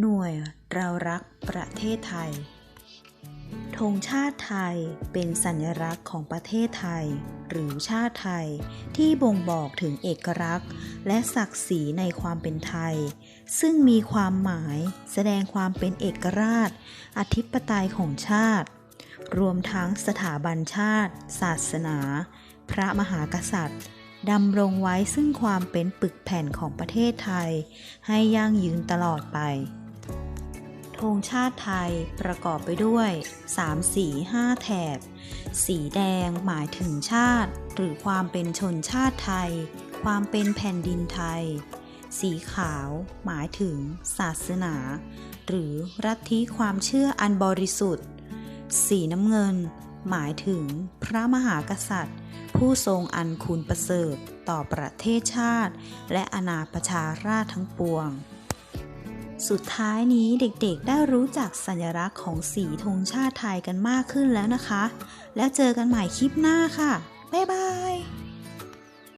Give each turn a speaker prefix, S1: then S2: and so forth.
S1: หน่วยเรารักประเทศไทย ธงชาติไทยเป็นสัญลักษณ์ของประเทศไทย หรือชาติไทยที่บ่งบอกถึงเอกลักษณ์ และศักดิ์ศรีในความเป็นไทย ซึ่งมีความหมายแสดงความเป็นเอกราช อธิปไตยของชาติ รวมทั้งสถาบันชาติ ศาสนา พระมหากษัตริย์ดำรงไว้ซึ่งความเป็นปึกแผ่นของประเทศไทย ให้ยั่งยืนตลอดไป ธงชาติไทยประกอบไปด้วย 3 สี 5 แถบ สีแดงหมายถึงชาติ หรือความเป็นชนชาติไทย ความเป็นแผ่นดินไทย สีขาวหมายถึง ศาสนา หรือรัฐิความเชื่ออันบริสุทธิ์ สีน้ำเงิน หมายถึงพระมหากษัตริย์ ผู้ทรงอันคุณประเสริฐต่อประเทศชาติ และอาณาประชาราษทั้งปวง สุดท้ายนี้เด็กๆได้รู้จักสัญลักษณ์ของสีธงชาติไทยกันมากขึ้นแล้วนะคะ แล้วเจอกันใหม่คลิปหน้าค่ะ บ๊ายบาย